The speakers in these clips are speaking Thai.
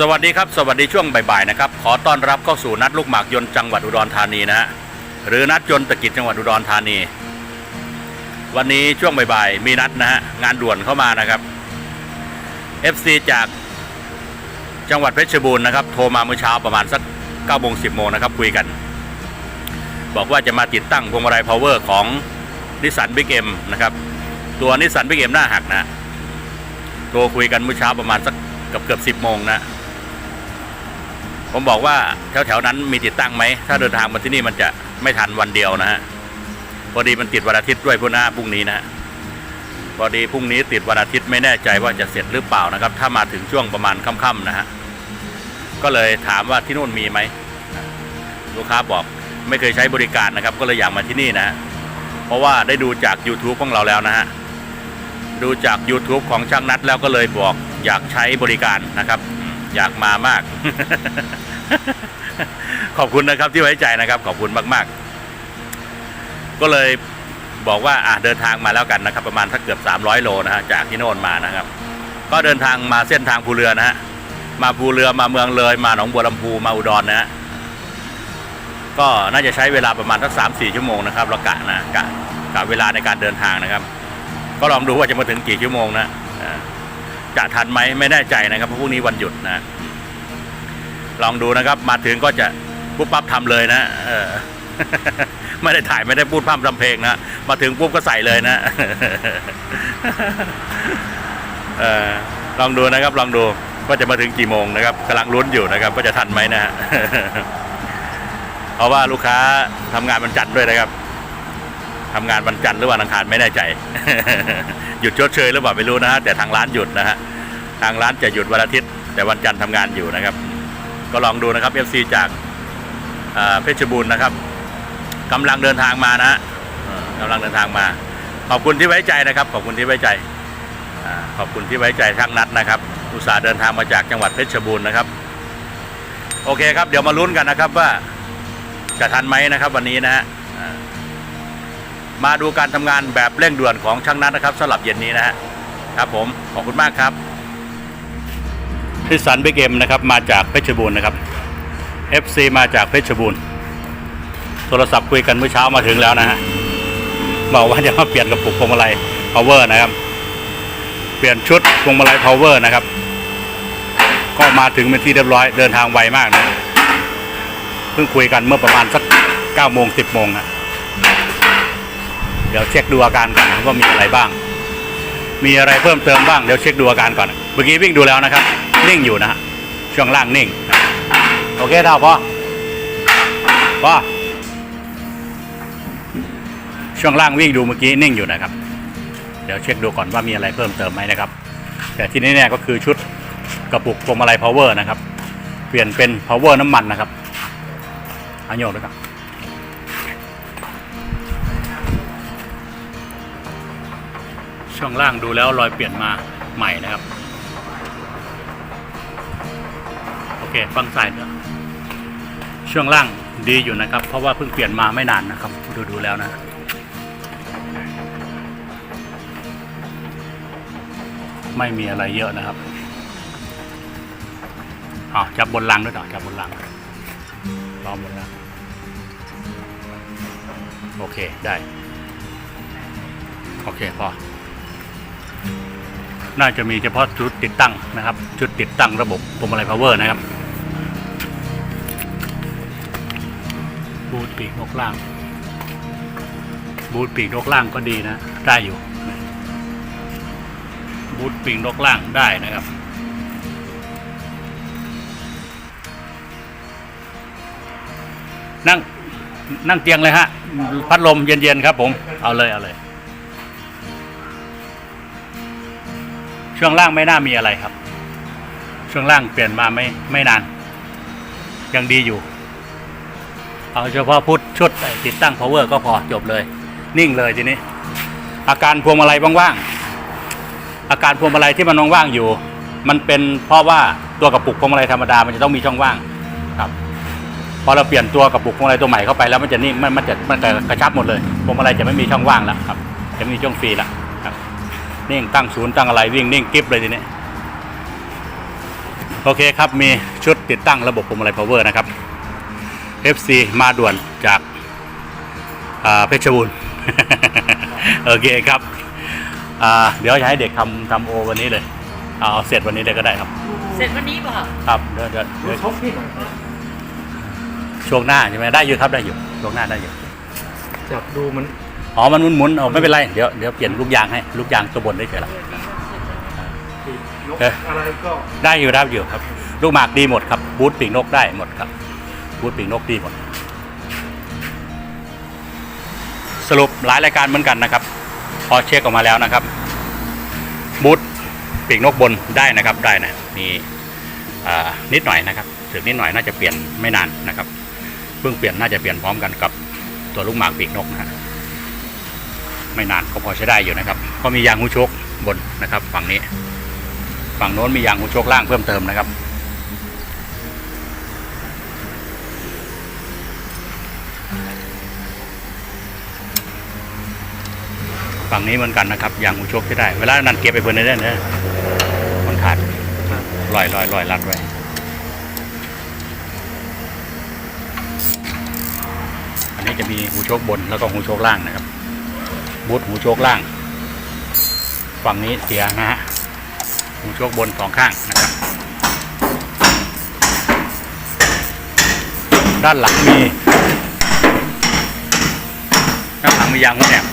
สวัสดีครับสวัสดีช่วงบ่ายๆนะครับขอต้อนรับเข้าสู่นัดลูกหมากยนต์จังหวัดอุดรธานีนะฮะหรือนัดยนต์ตะกิจจังหวัดอุดรธานี วันนี้ช่วงบ่ายๆมีนัดนะฮะงานด่วนเข้ามานะครับ FC จากจังหวัดเพชรบูรณ์นะครับโทรมาเมื่อเช้าประมาณสัก9โมง10โมงนะครับคุยกัน บอกว่าจะมาติดตั้งพวงมาลัยพาวเวอร์ของนิสสันบิ๊กเอ็มนะครับตัวนิสสันบิ๊กเอ็มหน้าหักนะโทรคุยกันเมื่อเช้าประมาณสักเกือบเกือบสิบโมงนะ ผมบอกว่าแถวๆนั้นมีติดตั้งไหม ถ้าเดินทางมาที่นี่มันจะไม่ทันวันเดียวนะฮะ พอดีมันติดวันอาทิตย์ด้วยพุ่หน้าพรุ่งนี้นะฮะพอดีพรุ่งนี้ติดวันอาทิตย์ไม่แน่ใจว่าจะเสร็จหรือเปล่านะครับ ถ้ามาถึงช่วงประมาณค่ำๆนะฮะ ก็เลยถามว่าที่นู่นมีไหม ลูกค้าบอกไม่เคยใช้บริการนะครับ ก็เลยอยากมาที่นี่นะฮะเพราะว่าได้ดูจาก YouTube ของเราแล้วนะฮะ ดูจาก YouTube ของช่างนัดแล้วก็เลยบอกอยากใช้บริการนะครับ อยากมามาก ขอบคุณนะครับที่ไว้ใจนะครับ ขอบคุณมาก ๆ ก็เลยบอกว่าอะเดินทางมาแล้วกันนะครับ ประมาณสักเกือบ 300 โลนะฮะจากที่โน่นมานะครับ ก็เดินทางมาเส้นทางภูเรือนะฮะมาภูเรือมาเมืองเลย มาหนองบัวลำพูมาอุดรนะฮะก็น่าจะใช้เวลาประมาณสักสามสี่ชั่วโมงนะครับเรากะนะกะกะเวลาในการเดินทางนะครับ ก็ลองดูว่าจะมาถึงกี่ชั่วโมงนะ จะทันไหมไม่แน่ใจนะครับเพราะพรุ่งนี้วันหยุดนะลองดูนะครับ มาถึงก็จะปุ๊บปั๊บทำเลยนะเออไม่ได้ถ่ายไม่ได้พูดพร่ำทำเพลงนะมาถึงปุ๊บก็ใส่เลยนะเออลองดูนะครับ ลองดูว่าจะมาถึงกี่โมงนะครับกำลังลุ้นอยู่นะครับว่าจะทันไหมนะฮะเพราะว่าลูกค้าทำงานวันจันทร์ด้วยนะครับทำงานวันจันทร์หรือวันอังคารไม่แน่ใจ หยุดชดเชยหรือเปล่าไม่รู้นะฮะแต่ทางร้านหยุดนะฮะ ทางร้านจะหยุดวันอาทิตย์ แต่วันจันทร์ทำงานอยู่นะครับ ก็ลองดูนะครับ FC จากเพชรบูรณ์นะครับกำลังเดินทางมานะฮะกำลังเดินทางมา ขอบคุณที่ไว้ใจนะครับ ขอบคุณที่ไว้ใจอขอบคุณที่ไว้ใจทางนัดนะครับ อุตส่าห์เดินทางมาจากจังหวัดเพชรบูรณ์นะครับ โอเคครับ เดี๋ยวมาลุ้นกันนะครับว่าจะทันไหมนะครับ วันนี้นะฮะมาดูการทำงานแบบเร่งด่วนของช่างนัดนะครับสำหรับเย็นนี้นะฮะครับผมขอบคุณมากครับ พิสันเบเกมนะครับมาจากเพชรบูรณ์นะครับ FC มาจากเพชรบูรณ์โทรศัพท์คุยกันเมื่อเช้ามาถึงแล้วนะฮะบอกว่าจะมาเปลี่ยนกระปุกพวงมาลัย power นะครับ เปลี่ยนชุดพวงมาลัย power นะครับ ก็มาถึงเป็นที่เรียบร้อยเดินทางไวมากนะเพิ่งคุยกันเมื่อประมาณสัก9โมง10โมงนะเดี๋ยวเช็คดูอาการก่อนว่ามีอะไรบ้าง มีอะไรเพิ่มเติมบ้างเดี๋ยวเช็คดูอาการก่อน เมื่อกี้วิ่งดูแล้วนะครับ นิ่งอยู่นะฮะช่วงล่างนิ่ง โอเคเท่าพอพอช่วงล่างวิ่งดูเมื่อกี้นิ่งอยู่นะครับ เดี๋ยวเช็คดูก่อนว่ามีอะไรเพิ่มเติมไหมนะครับ แต่ที่แน่ๆก็คือชุดกระปุกพวงมาลัย power นะครับ เปลี่ยนเป็น power น้ำมันนะครับอันโยกด้วยครับช่วงล่างดูแล้วรอยเปลี่ยนมาใหม่นะครับ ฟังสายเนอะช่วงล่างดีอยู่นะครับ เพราะว่าเพิ่งเปลี่ยนมาไม่นานนะครับ ดูดูแล้วนะไม่มีอะไรเยอะนะครับอ๋อจับบนลังด้วยเหรอจับบนลังล้อมบนลังโอเคได้ โอเคพอ น่าจะมีเฉพาะชุดติดตั้งนะครับชุดติดตั้งระบบพวงมาลัยพาวเวอร์นะครับูทปีกนกล่าง บูทปีกนกล่างก็ดีนะ ได้อยู่ บูทปีกนกล่างได้นะครับนั่งนั่งเตียงเลยฮะ พัดลมเย็น ๆ ครับผม เอาเลย เอาเลย ช่วงล่างไม่น่ามีอะไรครับ ช่วงล่างเปลี่ยนมาไม่ไม่นาน ยังดีอยู่ เอาเฉพาะพุทธชุดติดตั้ง power ก็พอจบเลย นิ่งเลยทีนี้ อาการพวงมาลัยว่างๆอาการพวงมาลัยที่มันว่างๆอยู่ มันเป็นเพราะว่าตัวกระปุกพวงมาลัยธรรมดามันจะต้องมีช่องว่างครับพอเราเปลี่ยนตัวกระปุกพวงมาลัยตัวใหม่เข้าไปแล้วมันจะนิ่งมันมันจะมันจะกระชับหมดเลยพวงมาลัยจะไม่มีช่องว่างแล้วครับจะไม่มีช่องฟรีแล้วครับนิ่งตั้งศูนย์ตั้งอะไรวิ่งนิ่งกิ๊บเลยทีนี้โอเคครับมีชุดติดตั้งระบบพวงมาลัย power นะครับ FC มาด่วนจากอ่าเพชรบูรณ์โอเคครับอ่าเดี๋ยวจะให้เด็กทำทำโอวันนี้เลย เอาเสร็จวันนี้เลยก็ได้ครับ เสร็จวันนี้ป่ะครับครับเดี๋ยวเดี๋ยวเดี๋ยวชกที่ไหนช่วงหน้าใช่ไหมได้อยู่ครับได้อยู่ช่วงหน้าได้อยู่จับดูมันอ๋อมันหมุนๆเอาไม่เป็นไรเดี๋ยวเดี๋ยวเปลี่ยนลูกยางให้ลูกยางตัวบนได้เฉยละปีกนกเอ๊ะอะไรก็ได้อยู่ได้อยู่ครับ ลูกหมากดีหมดครับบูทปีกนกได้หมดครับ บูทปีกนกดีหมดสรุปหลายรายการเหมือนกันนะครับ พอเช็คออกมาแล้วนะครับ บูทปีกนกบนได้นะครับได้นะมีนิดหน่อยนะครับถึงนิดหน่อยน่าจะเปลี่ยนไม่นานนะครับเพิ่งเปลี่ยนน่าจะเปลี่ยนพร้อมกันกับตัวลูกหมากปีกนกนะฮะไม่นานก็พอใช้ได้อยู่นะครับ ก็มียางหูชกบนนะครับ ฝั่งนี้ ฝั่งโน้นมียางหูชคล่างเพิ่มเติมนะครับ ฝั่งนี้เหมือนกันนะครับยางหูชคที่ได้ เวลานั้นเก็บไปเพื่อนได้เนอะมันขาดลอยลอยลอยรัดไว้อันนี้จะมีหูโชคบนแล้วก็หูโชคล่างนะครับบูทหูโชคล่าง ฝั่งนี้เสียนะฮะหูโชคบนสองข้างนะครับ ด้านหลังมีด้านหลังมียางหุ้นแหนบ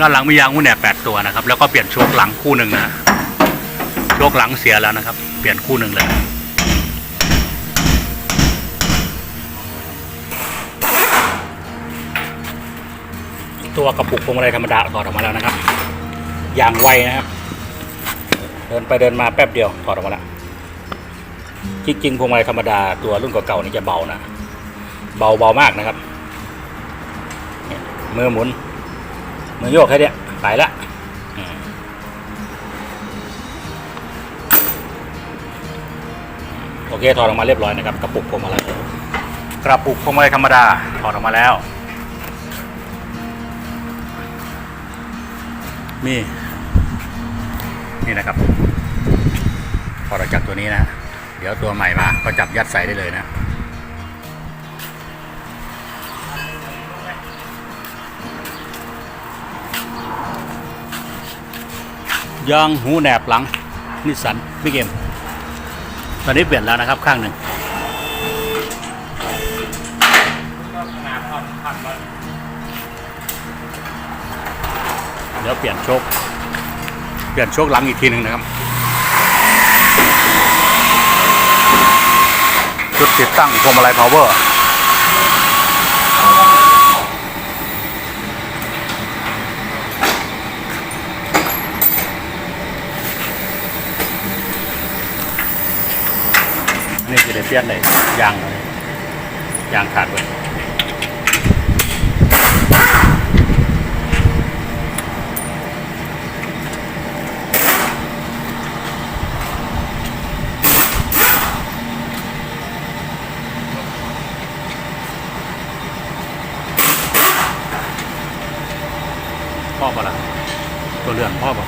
ด้านหลังมียางหุ้นแหนบแปดตัวนะครับ แล้วก็เปลี่ยนโชคหลังคู่หนึ่งนะโชคหลังเสียแล้วนะครับ เปลี่ยนคู่หนึ่งเลยตัวกระปุกพวงมาลัยธรรมดาถอดออกมาแล้วนะครับ อย่างไวนะครับ เดินไปเดินมาแป๊บเดียวถอดออกมาแล้วจริงๆพวงมาลัยธรรมดาตัวรุ่นเก่าๆนี่จะเบานะ เบาเบามากนะครับเนี่ยมือหมุน มือโยกแค่เนี้ยไปละอืมโอเคถอดออกมาเรียบร้อยนะครับกระปุกพวงมาลัยกระปุกพวงมาลัยธรรมดาถอดออกมาแล้ว มีนี่นะครับพอเราจับตัวนี้นะ เดี๋ยวตัวใหม่มาก็จับยัดใส่ได้เลยนะ ยางหูแหนบหลังนิสสันพี่เกม ตอนนี้เปลี่ยนแล้วนะครับข้างหนึ่งเดี๋ยวเปลี่ยนโชคเปลี่ยนโชคหลังอีกทีหนึ่งนะครับชุดติดตั้งพวงมาลัย power นี่คือ เดเปลี่ยนเลยยางยางขาดไปพ่อปะล่ะตัวเรือนพ่อปะ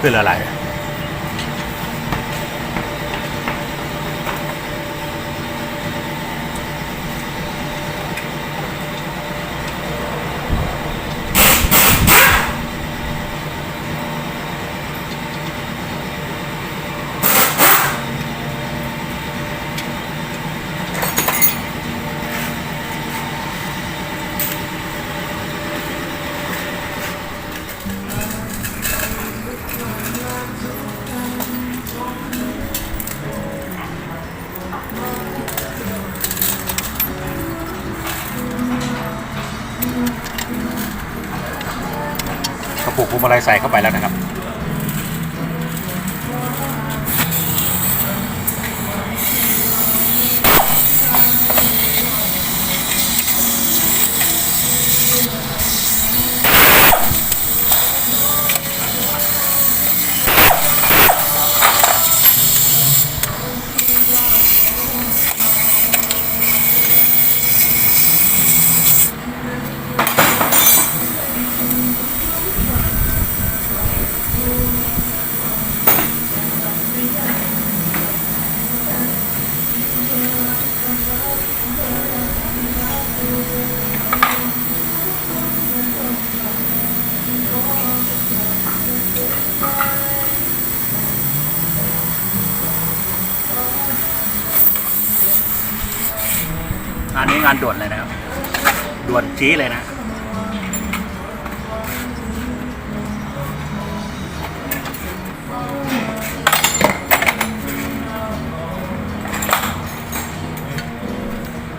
คืออะไร กระปุกพวงมาลัยใส่เข้าไปแล้วนะครับี้เลยนะ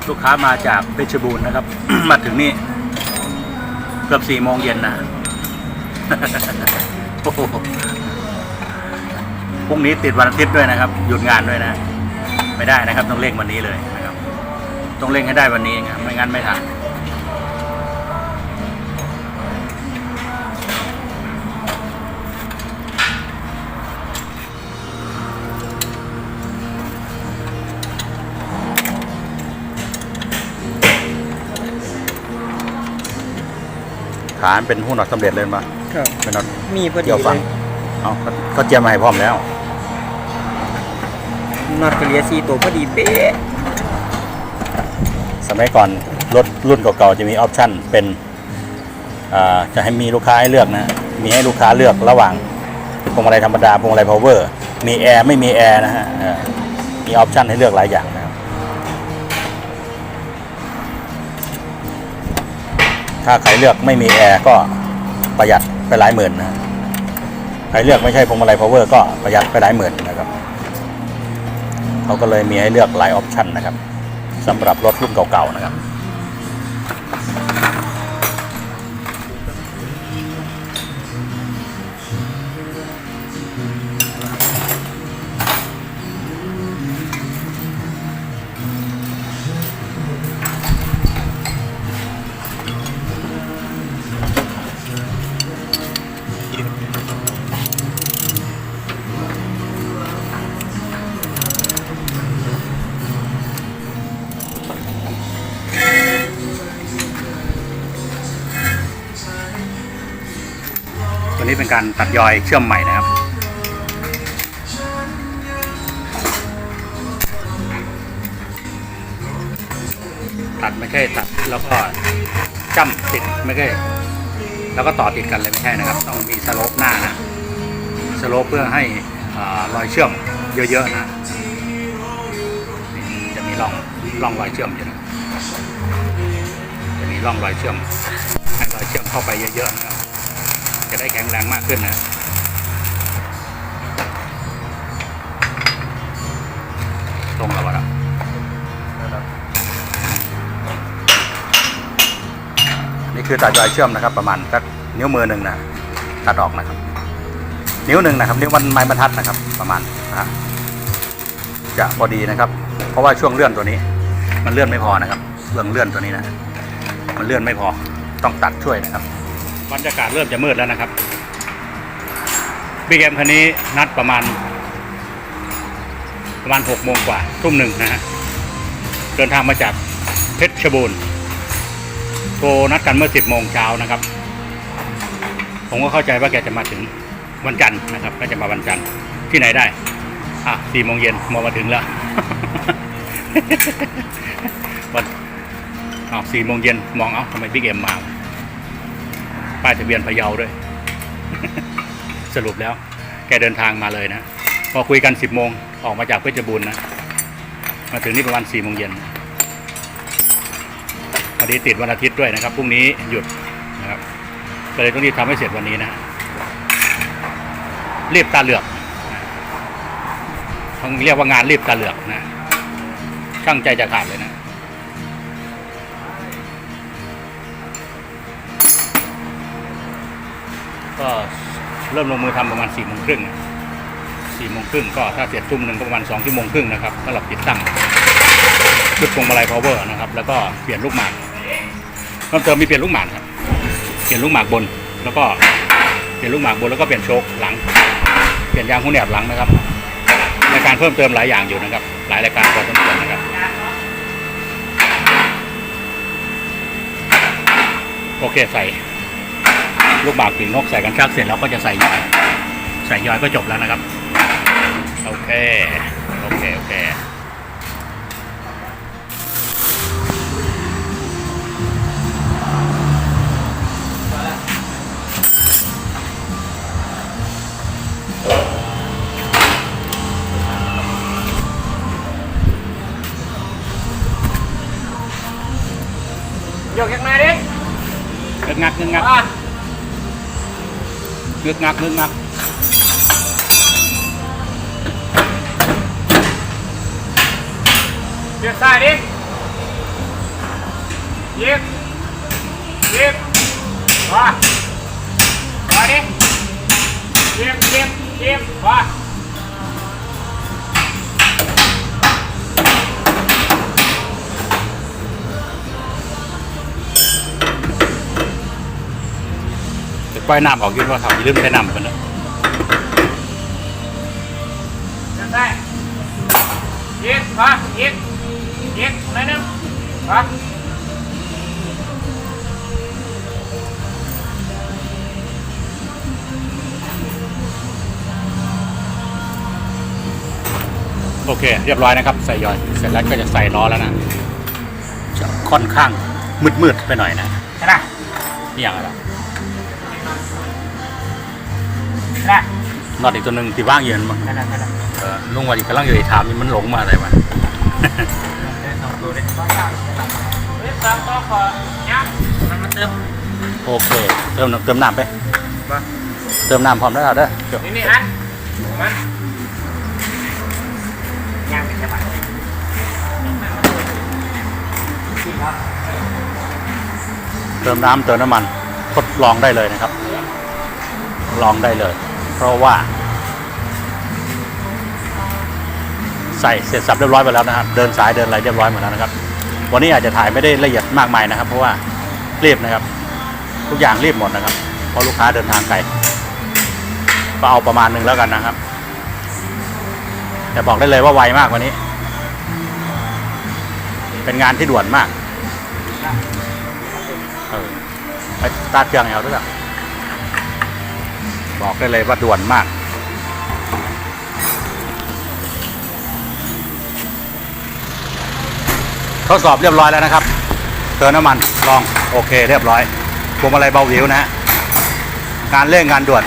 ลูกค้ามาจากเพชรบูรณ์นะครับ มาถึงนี่ เกือบสี่โมงเย็นนะโอ้โหพรุ่งนี้ติดวันอาทิตย์ด้วยนะครับ หยุดงานด้วยนะ ไม่ได้นะครับ ต้องเร่งวันนี้เลยนะครับ ต้องเร่งให้ได้วันนี้ครับไม่งั้นไม่ทัน ฐานเป็นหุ้นหนอดสำเร็จเลยมาครับเป็นหนอดมีพอดีเกี่ยวเลฟังยเอาเขาเขาเจียมมาให้พร้อมแล้ว น็อตกระเลียซีตัวพอดีเป๊ะสมัยก่อนรถรุ่นเก่าๆจะมีออปชั่นเป็นอ่าจะให้มีลูกค้าให้เลือกนะ มีให้ลูกค้าเลือกระหว่างพวงมาลัยธรรมดาพวงมาลัยพาวเวอร์ มีแอร์ไม่มีแอร์นะฮะเออมีออปชั่นให้เลือกหลายอย่างนะ ถ้าใครเลือกไม่มีแอร์ก็ประหยัดไปหลายหมื่นนะใครเลือกไม่ใช่พวงมาลัยพาวเวอร์ก็ประหยัดไปหลายหมื่นนะครับเขาก็เลยมีให้เลือกหลายออปชั่นนะครับสำหรับรถรุ่นเก่าๆนะครับ ตัวนี้เป็นการตัดยอยเชื่อมใหม่นะครับ ตัดไม่ใช่ตัดแล้วก็จ้ำติดไม่ใช่แล้วก็ต่อติดกันเลยไม่ใช่นะครับ ต้องมีสโลปหน้านะสโลปเพื่อให้อรอยเชื่อมเยอะๆนะจะมีร่องร่องรอยเชื่อมอยู่นะจะมีร่องรอยเชื่อมให้รอยเชื่อมเข้าไปเยอะๆนะครับ จะได้แข็งแรงมากขึ้นนะตรงแล้ววะครับนี่คือตัดยอยเชื่อมนะครับ ประมาณสักนิ้วมือหนึ่งนะตัดออกนะครับ นิ้วหนึ่งนะครับนิ้วมันไม้บรรทัดนะครับ ประมาณนะฮะจะพอดีนะครับ เพราะว่าช่วงเลื่อนตัวนี้ มันเลื่อนไม่พอนะครับเรื่องเลื่อนตัวนี้นะ มันเลื่อนไม่พอต้องตัดช่วยนะครับ บรรยากาศเริ่มจะมืดแล้วนะครับบิ๊กมคันนี้นัดประมาณ ประมาณหกโมงกว่าทุ่มหนึ่งนะฮะเดินทางมาจากเพชรบูรณ์โทรนัดกันเมื่อสิบโมงเช้านะครับ ผมก็เข้าใจว่าแกจะมาถึงวันจันทร์นะครับก็จะมาวันจันทร์ที่ไหนได้ อะสี่โมงเย็นมอมาถึงแล้ววันอ้าวสี่โมงเย็นมองเอาทำไมบิ๊กเอ็มมา ป้ายทะเบียนพะเยาด้วย สรุปแล้ว แกเดินทางมาเลยนะ พอคุยกันสิบโมงออกมาจากเพชรบูรณ์นะ มาถึงนี่ประมาณสี่โมงเย็นวันนี้ติดวันอาทิตย์ด้วยนะครับพรุ่งนี้หยุดนะครับก็เลยต้องรีบทำให้เสร็จวันนี้นะรีบตาเหลือกต้องเรียกว่างานรีบตาเหลือกนะช่างใจจะขาดเลยนะ ก็เริ่มลงมือทำประมาณสี่โมงครึ่งสี่โมงครึ่งก็ถ้าเสร็จทุ่มหนึ่งก็ประมาณสองชั่วโมงครึ่งนะครับสำหรับติดตั้งชุดพวงมาลัยพาวเวอร์นะครับ แล้วก็เปลี่ยนลูกหมากเพิ่มเติมมีเปลี่ยนลูกหมากครับ เปลี่ยนลูกหมากบน แล้วก็เปลี่ยนลูกหมากบนแล้วก็เปลี่ยนโชคหลัง เปลี่ยนยางหุ้นแหนบหลังนะครับในการเพิ่มเติมหลายอย่างอยู่นะครับ หลายรายการพอสมควรนะครับ โอเคใส่ ลูกหมากปีกนกใส่กันชักเสร็จแล้วก็จะใส่ยอยใส่ยอยก็จบแล้วนะครับ โอเค โอเค โอเคกยังไงดิเงึกงักเงึกงัก อะเงึกงักเงึกงักเบียด ปล่อยน้ำออกอยืนว่าเขาอย่าลืมใส่น้ำกันนะเบียดซ้ายยิบมายิบยิบหน่อยหนึงมาโอเค เรียบร้อยนะครับ ใส่ยอยเสร็จแล้วก็จะใส่ล้อแล้วนะจะค่อนข้างมืดๆไปหน่อยนะใช่ไหมนี่อย่างไร ใช่ไหมน็อตอีกตัวหนึ่งที่ว่างเย็นมั้งใช่ไหมใช่ไหมเออลุงว่าอยู่กำลังอยู่ในถามนี่มันหลงมาอะไรวะลองดูดิสองอย่างเฮ้ยสามตัวขอเนี่ยมันมาเติมโอเค เติมน้ำเติมน้ำไป มาเติมน้ำพร้อมแล้วเด้อเดี๋ยวนี่นี่อันมันย่างเป็นฉบับเติมน้ำเติมน้ำมันทดลองได้เลยนะครับ ลองได้เลย เพราะว่า ใส่เสร็จสับเรียบร้อยไปแล้วนะครับ เดินสายเดินอะไรเรียบร้อยหมดแล้วนะครับ วันนี้อาจจะถ่ายไม่ได้ละเอียดมากมายนะครับ เพราะว่ารีบนะครับ ทุกอย่างรีบหมดนะครับ เพราะลูกค้าเดินทางไกลก็เอาประมาณหนึ่งแล้วกันนะครับแต่บอกได้เลยว่าไวมากวันนี้ เป็นงานที่ด่วนมากเออไปตาเครื่องเอาด้วยล่ะ บอกได้เลยว่าด่วนมาก ทดสอบเรียบร้อยแล้วนะครับ เติมน้ำมันลองโอเค เรียบร้อยพวงมาลัยเบาหวิวนะฮะงานเร่งงานด่วน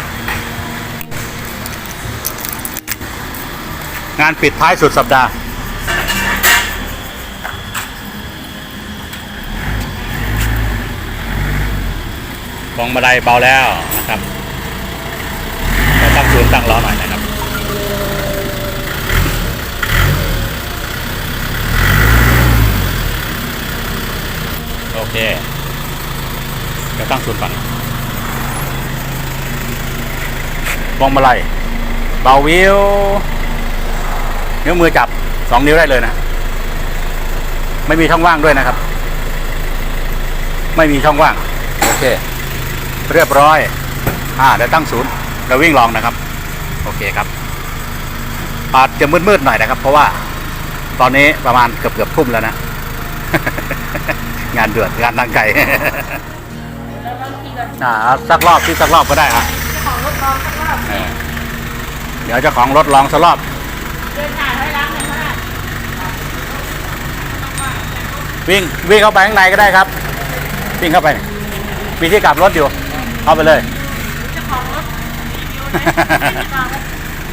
งานปิดท้ายสุดสัปดาห์พวงมาลัยเบาแล้วนะครับ ตั้งศูนตั้งล้อหน่อยนะครับโอเคเดี๋ยวตั้งศูนย์ก่อนพวงมาลัยเบาวิวนิ้วมือจับสองนิ้วได้เลยนะ ไม่มีช่องว่างด้วยนะครับ ไม่มีช่องว่าง โอเค เรียบร้อย อ่าเดี๋ยวตั้งศูนย์เราวิ่งลองนะครับ โอเคครับอาจจะมืดๆหน่อยนะครับ เพราะว่า ตอนนี้ประมาณเกือบเกือบๆทุ่มแล้วนะ งานเดือดงานนางไก่อ่าสักรอบที่สักรอบก็ได้อะของรถลองสักรอบเดี๋ยวเจ้าของรถลองสักรอบเดินถ่ายไว้ล้างเลยว่าวิ่งวิ่งเข้าไปข้างในก็ได้ครับ วิ่งเข้าไปมีที่กลับรถอยู่ เข้าไปเลย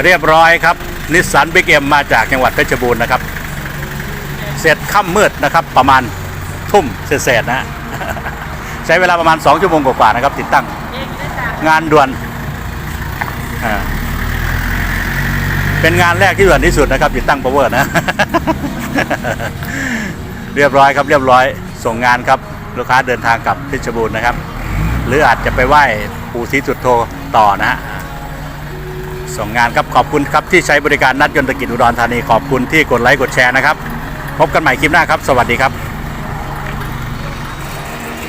เรียบร้อยครับนิสสันบิ๊กเอ็มมาจากจังหวัดเพชรบูรณ์นะครับ เสร็จค่ำมืดนะครับ ประมาณทุ่มเศษๆนะ ใช้เวลาประมาณ 2 ชั่วโมงกว่าๆนะครับ ติดตั้งงานด่วน เป็นงานแรกที่ด่วนที่สุดนะครับ ติดตั้ง power นะ เรียบร้อยครับเรียบร้อย ส่งงานครับ ลูกค้าเดินทางกลับเพชรบูรณ์นะครับ หรืออาจจะไปไหว้ปู่ศรีสุดโทต่อนะฮะ ส่งงานครับขอบคุณครับที่ใช้บริการนัดยนตกิจอุดรธานีขอบคุณที่กดไลค์กดแชร์นะครับ พบกันใหม่คลิปหน้าครับ สวัสดีครับ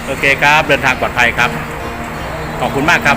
โอเคครับเดินทางปลอดภัยครับ ขอบคุณมากครับ